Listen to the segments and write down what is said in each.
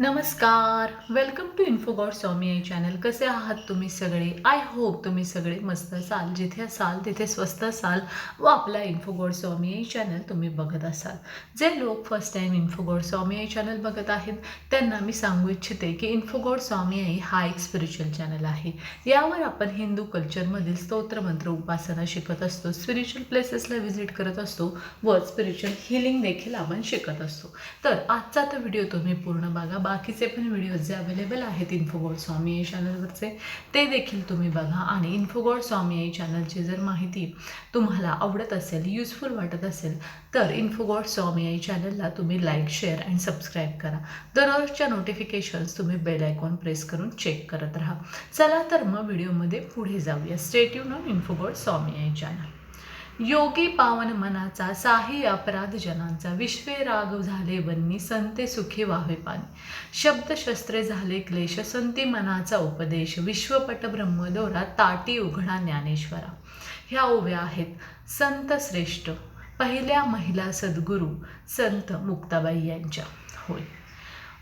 नमस्कार. Welcome to Infogod Swami Aai channel कसे आहात तुम्ही सगळे? आय होप तुम्ही सगळे मस्त असाल. जिथे असाल तिथे स्वस्त असाल व आपला इन्फोगॉड स्वामी आई चॅनल तुम्ही बघत असाल. जे लोक first time Infogod Swami Aai channel बघत आहेत त्यांना मी सांगू इच्छिते की इन्फोगॉड स्वामी आई हा एक स्पिरिच्युअल चॅनल आहे. यावर आपण हिंदू कल्चरमधील स्तोत्रमंत्र उपासना शिकत असतो स्पिरिच्युअल प्लेसेसला व्हिजिट करत असतो व स्पिरिच्युअल हिलिंग देखील आपण शिकत असतो. तर आजचा तर व्हिडिओ तुम्ही पूर्ण बघा. बाकीचे पण व्हिडिओज जे अवेलेबल आहेत इन्फोगोड स्वामी आई चॅनलवरचे ते देखील तुम्ही बघा. आणि इन्फोगोड स्वामी आई चॅनलची जर माहिती तुम्हाला आवडत असेल युजफुल वाटत असेल तर इन्फोगॉड स्वामी आई चॅनलला तुम्ही लाईक शेअर अँड सबस्क्राईब करा. दररोजच्या नोटिफिकेशन्स तुम्ही बेल आयकॉन प्रेस करून चेक करत राहा. चला तर मग व्हिडिओमध्ये पुढे जाऊया. Stay tuned on Infogod Swami Aai channel योगी पावन मनाचा साही अपराध जनांचा. विश्वे राग झाले वन्नी संते सुखी वाहे पाणी. शब्दशस्त्रे झाले क्लेश संती मनाचा उपदेश. विश्वपट ब्रह्मदोरा ताटी उघडा ज्ञानेश्वरा. ह्या उभ्या आहेत संत श्रेष्ठ. पहिल्या महिला सद्गुरू संत मुक्ताबाई यांच्या. होय.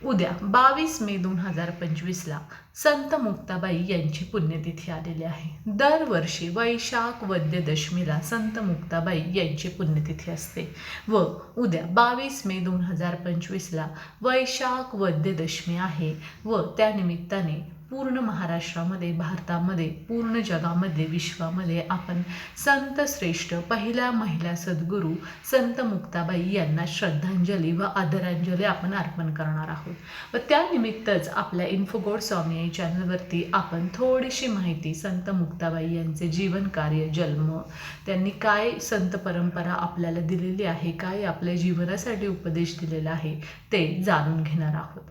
उद्या बावीस मे दोन हजार पंचवीसला संत मुक्ताबाई यांची पुण्यतिथी आलेली आहे. दरवर्षी वैशाख वद्यदशमीला संत मुक्ताबाई यांची पुण्यतिथी असते व उद्या बावीस मे दोन हजार पंचवीसला वैशाख वद्यदशमी आहे व त्यानिमित्ताने पूर्ण महाराष्ट्रामध्ये भारतामध्ये पूर्ण जगामध्ये विश्वामध्ये आपण संत श्रेष्ठ पहिल्या महिला सद्गुरू संत मुक्ताबाई यांना श्रद्धांजली व आदरांजली आपण अर्पण करणार आहोत. व त्यानिमित्तच आपल्या इन्फोगोड स्वामी या चॅनलवरती आपण थोडीशी माहिती संत मुक्ताबाई यांचे जीवन कार्य जन्म त्यांनी काय संत परंपरा आपल्याला दिलेली आहे काय आपल्या जीवनासाठी उपदेश दिलेला आहे ते जाणून घेणार आहोत.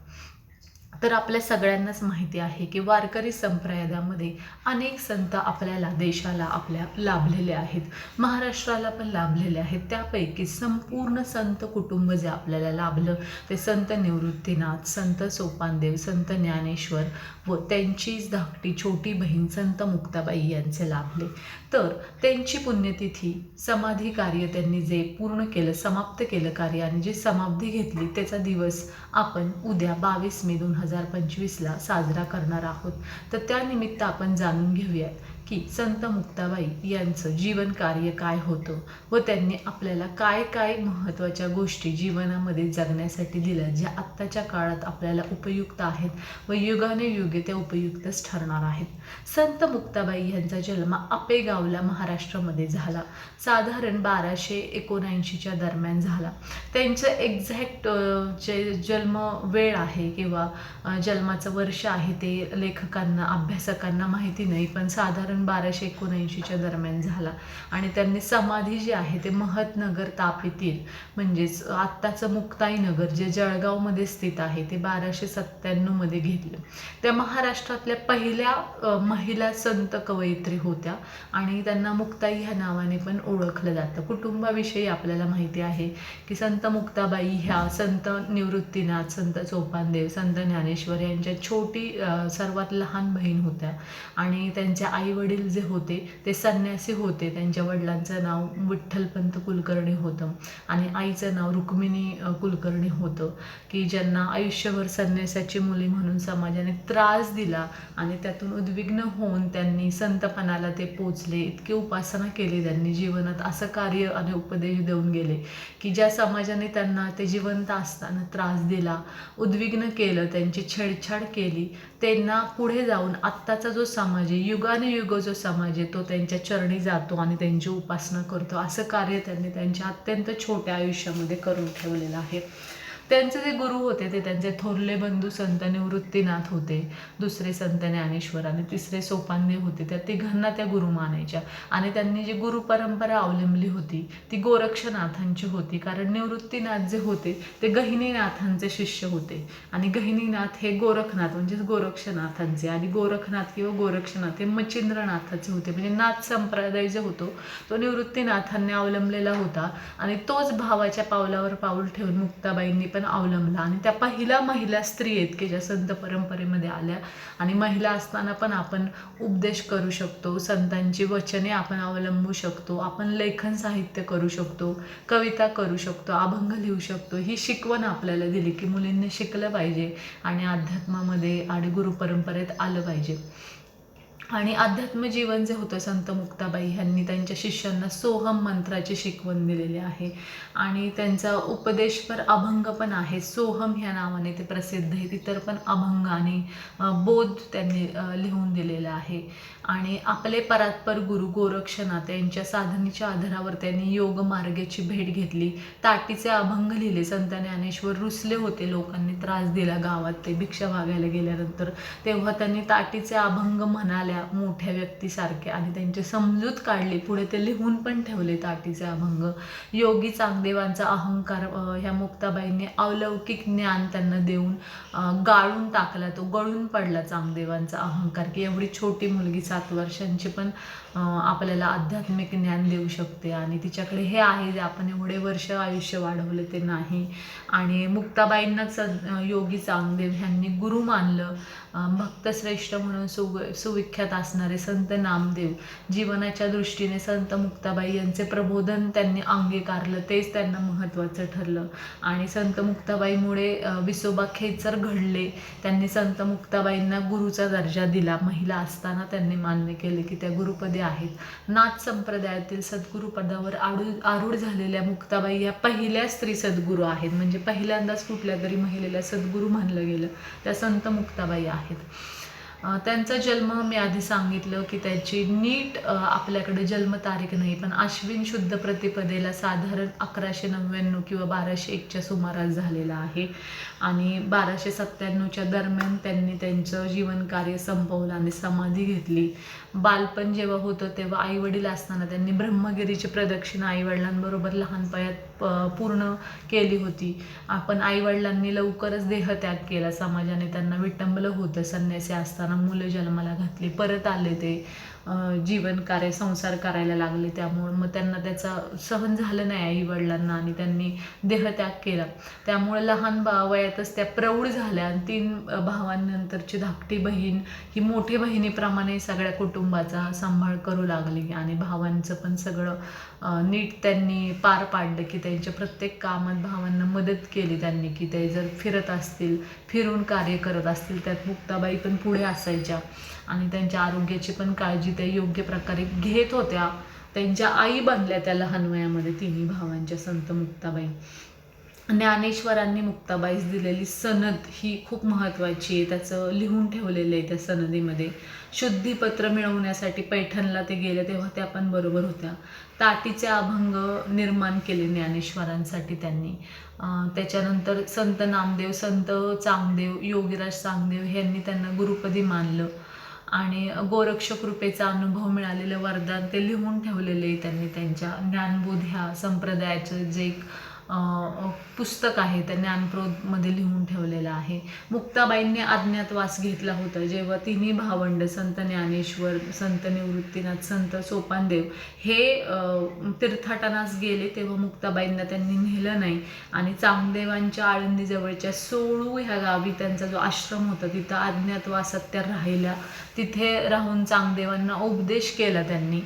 तर आपल्या सगळ्यांनाच माहिती आहे की वारकरी संप्रदायामध्ये अनेक संत आपल्याला देशाला आपल्या लाभलेले आहेत. महाराष्ट्राला पण लाभलेले आहेत. त्यापैकी संपूर्ण संत कुटुंब जे आपल्याला लाभलं ते संत निवृत्तीनाथ संत सोपानदेव संत ज्ञानेश्वर व त्यांचीच धाकटी छोटी बहीण संत मुक्ताबाई यांचे लाभले. तर त्यांची पुण्यतिथी समाधी कार्य त्यांनी जे पूर्ण केलं समाप्त केलं कार्य आणि जी समाप्ती घेतली त्याचा दिवस आपण उद्या बावीस मे दोन हजार हजार पंचवीसला साजरा करणार आहोत. तर त्यानिमित्त आपण जाणून घेऊयात की संत मुक्ताबाई यांचं जीवन कार्य काय होतं व त्यांनी आपल्याला काय काय महत्त्वाच्या गोष्टी जीवनामध्ये जगण्यासाठी दिल्या ज्या आत्ताच्या काळात आपल्याला उपयुक्त आहेत व युगाने युगे त्या उपयुक्तच ठरणार आहेत. संत मुक्ताबाई यांचा जन्म आपेगावला महाराष्ट्रामध्ये झाला. साधारण बाराशे एकोणऐंशीच्या दरम्यान झाला. त्यांचं एक्झॅक्ट जे जन्म वेळ आहे किंवा जन्माचं वर्ष आहे ते लेखकांना अभ्यासकांना माहिती नाही पण साधारण बाराशे एकोणऐंशीच्या दरम्यान झाला. आणि त्यांनी समाधी जी आहे ते महतनगर तापेतील म्हणजेच आत्ताचं मुक्ताईनगर जे जळगावमध्ये स्थित आहे ते बाराशे सत्त्याण्णवमध्ये घेतलं. त्या महाराष्ट्रातल्या पहिल्या महिला संत कवयित्री होत्या आणि त्यांना मुक्ताई ह्या नावाने पण ओळखलं जातं. कुटुंबाविषयी आपल्याला माहिती आहे की संत मुक्ताबाई ह्या संत निवृत्तीनाथ संत चोपानदेव संत ज्ञानेश्वर यांच्या छोटी सर्वात लहान बहीण होत्या. आणि त्यांच्या आई वडील जे होते ते संन्यासी होते. त्यांच्या वडिलांचं नाव विठ्ठलपंत कुलकर्णी होतं आणि आईचं नाव रुक्मिणी कुलकर्णी होतं. की ज्यांना आयुष्यभर संन्यासाची मुली म्हणून समाजाने त्रास दिला आणि त्यातून उद्विग्न होऊन त्यांनी संतपणाला ते पोचले. इतकी उपासना केली त्यांनी जीवनात. असं कार्य आणि उपदेश देऊन गेले की ज्या समाजाने त्यांना ते जिवंत असताना त्रास दिला उद्विग्न केलं त्यांची छेडछाड केली त्यांना पुढे जाऊन आत्ताचा जो समाज आहे युगाने युग जो समाज आहे तो त्यांच्या चरणी जातो आणि त्यांची उपासना करतो. असं कार्य त्यांनी त्यांच्या अत्यंत छोट्या आयुष्यामध्ये करून ठेवलेलं आहे. त्यांचे जे गुरु होते ते त्यांचे थोरले बंधू संत निवृत्तीनाथ होते दुसरे संत ज्ञानेश्वर आणि तिसरे सोपानदेव होते. त्या तिघांना त्या गुरु मानायच्या. आणि त्यांनी जी गुरु परंपरा अवलंबली होती ती गोरक्षनाथांची होती. कारण निवृत्तीनाथ जे होते ते गहिनीनाथांचे शिष्य होते. आणि गहिनीनाथ हे गोरखनाथ म्हणजेच गोरक्षनाथांचे. आणि गोरखनाथ किंवा गोरक्षनाथ हे मच्छिंद्रनाथाचे होते. म्हणजे नाथ संप्रदाय जो होतो तो निवृत्तीनाथांनी अवलंबलेला होता. आणि तोच भावाच्या पावलावर पाऊल ठेवून मुक्ताबाईंनी पण अवलंबला. आणि त्या पहिल्या महिला स्त्री आहेत की ज्या संत परंपरेमध्ये आल्या. आणि महिला असताना पण आपण उपदेश करू शकतो. संतांची वचने आपण अवलंबू शकतो. आपण लेखन साहित्य करू शकतो. कविता करू शकतो. अभंग लिहू शकतो. ही शिकवण आपल्याला दिली की मुलींनी शिकलं पाहिजे आणि अध्यात्मामध्ये आणि गुरुपरंपरेत आलं पाहिजे. आणि अध्यात्म जीवन जे होतं संत मुक्ताबाई ह्यांनी त्यांच्या शिष्यांना सोहम मंत्राची शिकवण दिलेली आहे. आणि त्यांचा उपदेशपर अभंग पण आहे. सोहम ह्या नावाने ते प्रसिद्ध आहेत. इतर पण अभंग आणि बोध त्यांनी लिहून दिलेला आहे. आणि आपले परात्पर गुरु गोरक्षनाथ यांच्या साधनेच्या आधारावर त्यांनी योग मार्गाची भेट घेतली. ताटीचे अभंग लिहिले. संत ज्ञानेश्वर रुसले होते. लोकांनी त्रास दिला. गावात ते भिक्षा मागायला गेल्यानंतर तेव्हा त्यांनी ताटीचे अभंग म्हणाल्या मोठ्या व्यक्तीसारखे आणि त्यांची समजूत काढली. पुढे ते लिहून पण ठेवले ताटीचे अभंग. योगी चांगदेवांचा अहंकार ह्या मुक्ताबाईंनी अलौकिक ज्ञान त्यांना देऊन गाळून टाकला. तो गळून पडला चांगदेवांचा अहंकार. की एवढी छोटी मुलगी सात वर्षांची पण आपल्याला आध्यात्मिक ज्ञान देऊ शकते आणि तिच्याकडे हे आहे जे आपण एवढे वर्ष आयुष्य वाढवले ते नाही. आणि मुक्ताबाईंनाच योगी चांगदेव ह्यांनी गुरु मानलं. भक्तश्रेष्ठ म्हणून सु सुविख्यात असणारे संत नामदेव. जीवनाच्या दृष्टीने संत मुक्ताबाई यांचे प्रबोधन त्यांनी अंगीकारलं तेच त्यांना महत्त्वाचं ठरलं. आणि संत मुक्ताबाईमुळे विसोबा खेचर घडले. त्यांनी संत मुक्ताबाईंना गुरुचा दर्जा दिला. महिला असताना त्यांनी मान्य केले की त्या गुरुपदे आहेत. नाथ संप्रदायातील सद्गुरुपदावर आडू आरूढ झालेल्या मुक्ताबाई या पहिल्या स्त्री सद्गुरू आहेत. म्हणजे पहिल्यांदाच कुठल्या तरी महिलेला सद्गुरू म्हणलं गेलं. त्या संत मुक्ताबाई आहेत. आहेत. त्यांचा जन्म मी आधी सांगितलं की त्याची नीट आपल्याकडे जन्मतारीख नाही पण आश्विन शुद्ध प्रतिपदेला साधारण अकराशे नव्याण्णव किंवा बाराशे एकच्या सुमारास झालेला आहे. आणि बाराशे सत्त्याण्णवच्या दरम्यान त्यांनी त्यांचं जीवनकार्य संपवलं आणि समाधी घेतली. बालपण जेव्हा होतं तेव्हा आईवडील असताना त्यांनी ब्रह्मगिरीची प्रदक्षिणा आईवडिलांबरोबर लहानपयात प- पूर्ण केली होती. आपण आईवडिलांनी लवकरच देहत्याग केला. समाजाने त्यांना विटंबलं होतं. संन्यासी असताना मुलं जन्माला घातली. परत आले ते जीवन कार्य संसार करायला लागले. त्यामुळे मग त्यांना त्याचा सहन झालं नाही आई वडिलांना आणि त्यांनी देहत्याग केला. त्यामुळे लहान बा वयातच त्या प्रौढ झाल्या. आणि तीन भावांनंतरची धाकटी बहीण ही मोठी बहिणीप्रमाणे सगळ्या कुटुंब कुटुंबाचा सांभाळ करू लागली आणि भावांचं पण सगळं नीट त्यांनी पार पाडलं की त्यांच्या प्रत्येक कामात भावांना मदत केली त्यांनी की ते जर फिरत असतील फिरून कार्य करत असतील त्यात मुक्ताबाई पण पुढे असायच्या आणि त्यांच्या आरोग्याची पण काळजी त्या योग्य प्रकारे घेत होत्या. त्यांच्या आई बनल्या त्या लहान वयामध्ये तिन्ही भावांच्या संत मुक्ताबाई. ज्ञानेश्वरांनी मुक्ताबाईस दिलेली सनद ही खूप महत्त्वाची आहे. त्याचं लिहून ठेवलेलं आहे त्या सनदीमध्ये. शुद्धीपत्र मिळवण्यासाठी पैठणला ते गेले तेव्हा त्या पण बरोबर होत्या. तातीचे अभंग निर्माण केले ज्ञानेश्वरांसाठी त्यांनी. त्याच्यानंतर संत नामदेव संत चांगदेव योगीराज चांगदेव यांनी त्यांना गुरुपदी मानलं. आणि गोरक्ष कृपेचा अनुभव मिळालेलं वरदान ते लिहून ठेवलेले आहे त्यांनी. त्यांच्या ज्ञानबोध ह्या संप्रदायाचं जे एक पुस्तक आहे त्या ज्ञानप्रोधमध्ये लिहून ठेवलेलं आहे. मुक्ताबाईंनी अज्ञातवास घेतला होता जेव्हा तिन्ही भावंड संत ज्ञानेश्वर संत निवृत्तीनाथ संत सोपानदेव हे तीर्थाटनास गेले तेव्हा मुक्ताबाईंना त्यांनी नेलं नाही. आणि चांगदेवांच्या आळंदीजवळच्या सोळू ह्या गावी त्यांचा जो आश्रम होता तिथं अज्ञातवासात त्या राहिल्या. तिथे राहून चांगदेवांना उपदेश केला त्यांनी.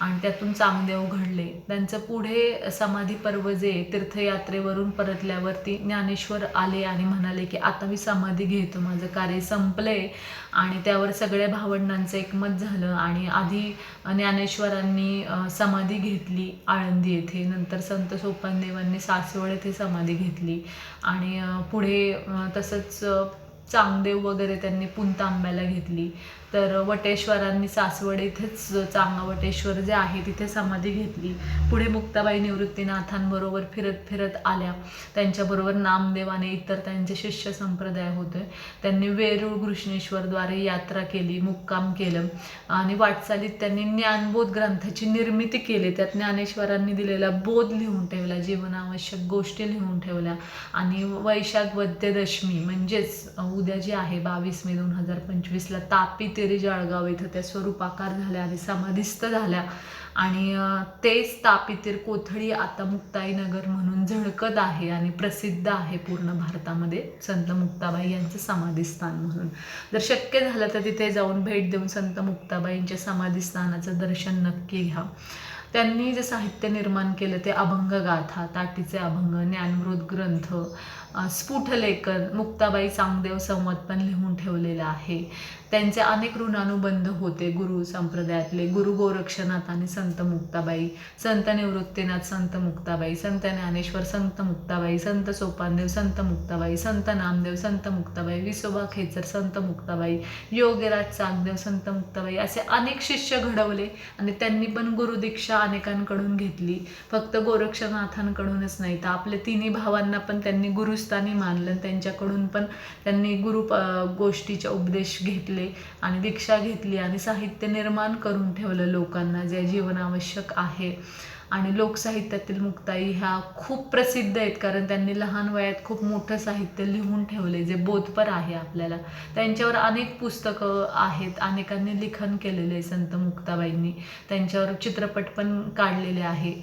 आणि त्यातून चांगदेव घडले त्यांचं पुढे समाधी पर्व जे तीर्थयात्रेवरून परतल्यावरती ज्ञानेश्वर आले आणि म्हणाले की आता मी समाधी घेतो माझं कार्य संपलंय आणि त्यावर सगळ्या भावंडांचं एकमत झालं आणि आधी ज्ञानेश्वरांनी समाधी घेतली आळंदी येथे. नंतर संत सोपानदेवांनी सासवड येथे समाधी घेतली. आणि पुढे तसंच चांगदेव वगैरे त्यांनी पुंतांब्याला घेतली. तर वटेश्वरांनी सासवड इथेच चांगा वटेश्वर जे आहे तिथे समाधी घेतली. पुढे मुक्ताबाई निवृत्तीनाथांबरोबर फिरत फिरत आल्या. त्यांच्याबरोबर नामदेवाने इतर त्यांचे शिष्य संप्रदाय होते. त्यांनी वेरूळ घृष्णेश्वरद्वारे यात्रा केली मुक्काम केलं. आणि वाटचालीत त्यांनी ज्ञानबोध ग्रंथाची निर्मिती केली. त्यात ज्ञानेश्वरांनी दिलेला बोध लिहून ठेवला जीवनावश्यक गोष्टी लिहून ठेवल्या. आणि वैशाख वद्यदशमी म्हणजेच उद्या जी आहे बावीस मे दोन हजार पंचवीसला तापी तेरी जळगाव इथं त्या स्वरूपाकार झाल्या आणि समाधिस्थ झाल्या. आणि तेच तापीतीर कोथळी आता मुक्ताईनगर म्हणून झळकत आहे आणि प्रसिद्ध आहे पूर्ण भारतामध्ये संत मुक्ताबाई यांचं समाधीस्थान म्हणून. जर शक्य झालं तर तिथे जाऊन भेट देऊन संत मुक्ताबाईंच्या समाधीस्थानाचं दर्शन नक्की घ्या. त्यांनी जे साहित्य निर्माण केलं ते अभंग गाथा ताटीचे अभंग ज्ञानमृत ग्रंथ स्फुटलेखन मुक्ताबाई चांगदेव संवाद पण लिहून ठेवलेलं आहे. त्यांचे अनेक ऋणानुबंध होते गुरु संप्रदायातले. गुरु गोरक्षनाथ आणि संत मुक्ताबाई संत निवृत्तीनाथ संत मुक्ताबाई संत ज्ञानेश्वर संत मुक्ताबाई संत सोपानदेव संत मुक्ताबाई संत नामदेव संत मुक्ताबाई विसोबा खेचर संत मुक्ताबाई योगराज चांगदेव संत मुक्ताबाई असे अनेक शिष्य घडवले आणि त्यांनी पण गुरुदीक्षा अनेकांकडून घेतली. फक्त गोरक्षनाथांकडूनच नाही तर आपल्या तिन्ही भावांना पण त्यांनी गुरुस्थानी मानलं त्यांच्याकडून पण त्यांनी गुरु गोष्टीचे उपदेश घेतले आणि दीक्षा घेतली आणि साहित्य निर्माण करून ठेवलं लोकांना जे जीवनावश्यक आहे. आणि लोकसाहित्यातील मुक्ताई ह्या खूप प्रसिद्ध आहेत कारण त्यांनी लहान वयात खूप मोठं साहित्य लिहून ठेवले जे बोधपर आहे आपल्याला. त्यांच्यावर अनेक पुस्तकं आहेत अनेकांनी लिखाण केलेले आहे संत मुक्ताबाईंनी. त्यांच्यावर चित्रपट पण काढलेले आहे.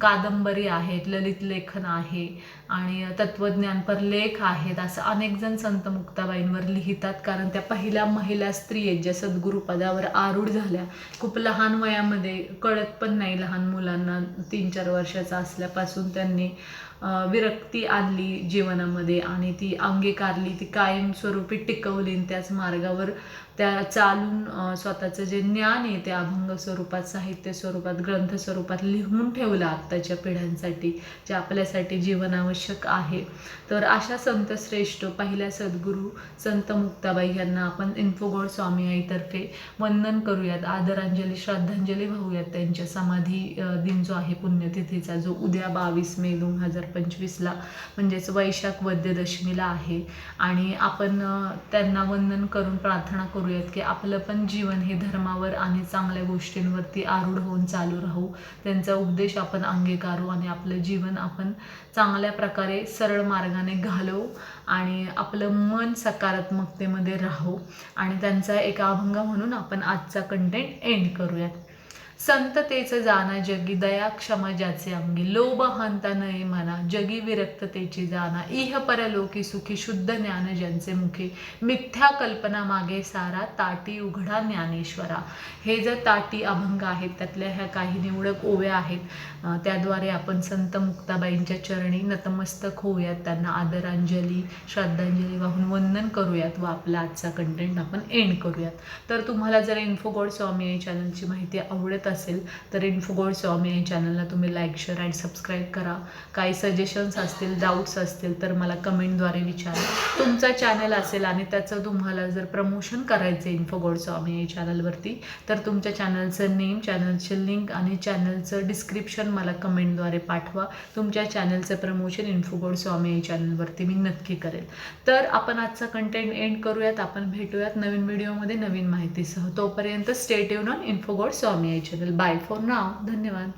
कादंबरी आहेत ललित लेखन आहे आणि तत्त्वज्ञानपर लेख आहेत असं अनेक जण संत मुक्ताबाईंवर लिहितात. कारण त्या पहिल्या महिला स्त्री आहेत ज्या सद्गुरुपदावर आरूढ झाल्या. खूप लहान वयामध्ये कळत पण नाही लहान मुलांना तीन चार वर्षाचा असल्यापासून त्यांनी विरक्ती आणली जीवनामध्ये आणि ती अंगीकारली ती कायमस्वरूपी टिकवली आणि त्याच मार्गावर त्या चालून स्वतःचं जे ज्ञान आहे ते अभंग स्वरूपात साहित्य स्वरूपात ग्रंथ स्वरूपात लिहून ठेवलं आत्ताच्या पिढ्यांसाठी जे आपल्यासाठी जीवनावश्यक आहे. तर अशा संत श्रेष्ठ पहिल्या सद्गुरू संत मुक्ताबाई यांना आपण इन्फोगोड स्वामी आईतर्फे वंदन करूयात. आदरांजली श्रद्धांजली वाहूयात त्यांच्या समाधी दिन जो आहे पुण्यतिथीचा जो उद्या बावीस मे दोन हजार पंचवीसला म्हणजेच वैशाख वद्यदशमीला आहे. आणि आपण त्यांना वंदन करून प्रार्थना करूयात की आपलं पण जीवन हे धर्मावर आणि चांगल्या गोष्टींवरती आरूढ होऊन चालू राहू. त्यांचा उपदेश आपण अंगीकारू आणि आपलं जीवन आपण चांगल्या प्रकारे सरळ मार्गाने घालवू आणि आपलं मन सकारात्मकतेमध्ये राहू. आणि त्यांचा एक अभंग म्हणून आपण आजचा कंटेंट एंड करूयात. संततेचं जाना जगी दया क्षमा ज्याचे अंगी लोभ हंता नये म्हणा जगी विरक्ततेची जाना इह परलोकी सुखी शुद्ध ज्ञान ज्यांचे मुखी मिथ्या कल्पना मागे सारा ताटी उघडा ज्ञानेश्वरा. हे जर ताटी अभंग आहेत त्यातल्या ह्या काही निवडक ओव्या आहेत त्याद्वारे आपण संत मुक्ताबाईंच्या चरणी नतमस्तक होऊयात. त्यांना आदरांजली श्रद्धांजली वाहून वंदन करूयात व आपला आजचा कंटेंट आपण एंड करूयात. तर तुम्हाला जर इन्फोगोड स्वामी आई चॅनलची माहिती आवडत असेल तर इन्फोगोड स्वामी या चॅनलला तुम्ही लाईक शेअर अँड सबस्क्राईब करा. काही सजेशन्स असतील डाऊट्स असतील तर मला कमेंटद्वारे विचारा. तुमचा चॅनल असेल आणि त्याचं तुम्हाला जर प्रमोशन करायचं आहे इन्फोगोड स्वामी या चॅनलवरती तर तुमच्या चॅनलचं नेम चॅनलचे लिंक आणि चॅनलचं डिस्क्रिप्शन मला कमेंटद्वारे पाठवा. तुमच्या चॅनलचं प्रमोशन इन्फोगोड स्वामी या चॅनलवरती मी नक्की करेल. तर आपण आजचा कंटेंट एंड करूयात. आपण भेटूयात नवीन व्हिडिओमध्ये नवीन माहितीसह. तोपर्यंत स्टेट येऊन Infogod Swami Aai channel bye for नाव धन्यवाद